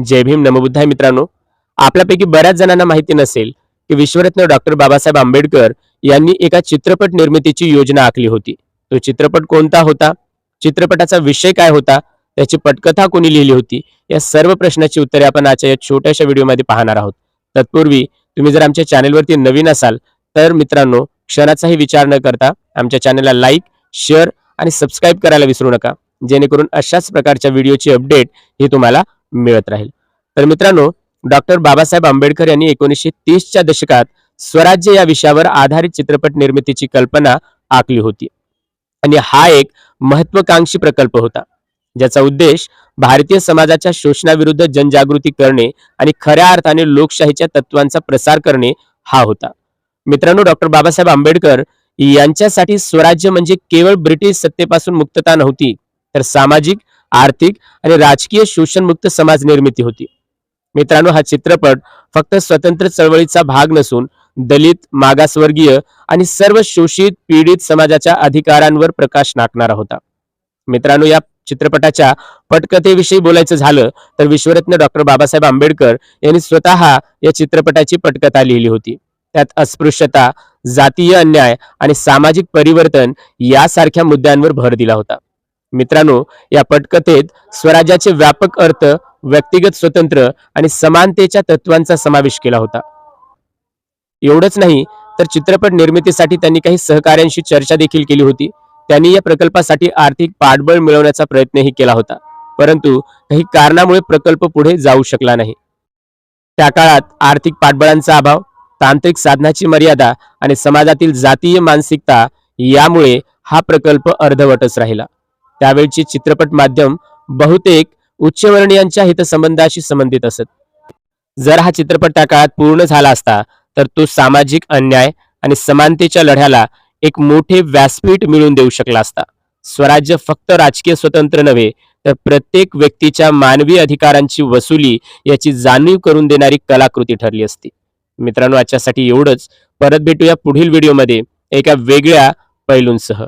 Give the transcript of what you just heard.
जय भीम नमबुद्धाय मित्रांनो. आपल्यापैकी बऱ्याच जणांना माहिती नसेल की विश्वरत्न डॉक्टर बाबासाहेब आंबेडकर यांनी एका चित्रपट निर्मितीची योजना आखली होती. तो चित्रपट कोणता होता? चित्रपटाचा विषय काय होता? त्याची पटकथा कोणी लिहिली होती? या सर्व प्रश्नाची उत्तरे आपण आजच्या या छोट्याशा व्हिडिओमध्ये पाहणार आहोत. तत्पूर्वी तुम्ही जर आमच्या चॅनेलवरती नवीन असाल तर मित्रांनो क्षणाचाही विचार न करता आमच्या चॅनेलला लाईक शेअर आणि सबस्क्राईब करायला विसरू नका. जेणेकरून अशाच प्रकारच्या व्हिडिओची अपडेट ही तुम्हाला मिळत राहील. तर मित्रांनो डॉक्टर बाबासाहेब आंबेडकर यांनी एकोणीसशे तीसच्या दशकात स्वराज्य या विषयावर आधारित चित्रपट निर्मितीची कल्पना आखली होती. आणि हा एक महत्वाकांक्षी प्रकल्प होता ज्याचा उद्देश भारतीय समाजाच्या शोषणाविरुद्ध जनजागृती करणे आणि खऱ्या अर्थाने लोकशाहीच्या तत्वांचा प्रसार करणे हा होता. मित्रांनो डॉक्टर बाबासाहेब आंबेडकर यांच्यासाठी स्वराज्य म्हणजे केवळ ब्रिटिश सत्तेपासून मुक्तता नव्हती तर सामाजिक आर्थिक आणि राजकीय शोषणमुक्त समाज निर्मिती होती. मित्रांनो हा चित्रपट फक्त स्वतंत्र चळवळीचा भाग नसून दलित मागासवर्गीय आणि सर्व शोषित पीडित समाजाच्या अधिकारांवर प्रकाश टाकणारा होता. मित्रांनो या चित्रपटाच्या पटकथेविषयी बोलायचं झालं तर विश्वरत्न डॉक्टर बाबासाहेब आंबेडकर यांनी स्वतः या चित्रपटाची पटकथा लिहिली होती. त्यात अस्पृश्यता जातीय अन्याय आणि सामाजिक परिवर्तन यासारख्या मुद्द्यांवर भर दिला होता. मित्रांनो या पटकथेत स्वराज्याचे व्यापक अर्थ व्यक्तिगत स्वतंत्र आणि समानतेच्या तत्वांचा समावेश केला होता. एवढंच नाही तर चित्रपट निर्मितीसाठी त्यांनी काही सहकाऱ्यांशी चर्चा देखील केली होती. त्यांनी या प्रकल्पासाठी आर्थिक पाठबळ मिळवण्याचा प्रयत्नही केला होता परंतु काही कारणामुळे प्रकल्प पुढे जाऊ शकला नाही. त्या काळात आर्थिक पाठबळांचा अभाव तांत्रिक साधनाची मर्यादा आणि समाजातील जातीय मानसिकता यामुळे हा प्रकल्प अर्धवटच राहिला. त्यावेळची चित्रपट माध्यम बहुतेक उच्चवर्णीयांच्या हितसंबंधाशी संबंधित असत. जर हा चित्रपट त्या काळात पूर्ण झाला असता तर तो सामाजिक अन्याय आणि समानतेच्या लढ्याला एक मोठे व्यासपीठ मिळवून देऊ शकला असता. स्वराज्य फक्त राजकीय स्वतंत्र नव्हे तर प्रत्येक व्यक्तीच्या मानवी अधिकारांची वसुली याची जाणीव करून देणारी कलाकृती ठरली असती. मित्रांनो आजच्यासाठी एवढंच. परत भेटूया पुढील व्हिडिओमध्ये एका वेगळ्या पैलूंसह.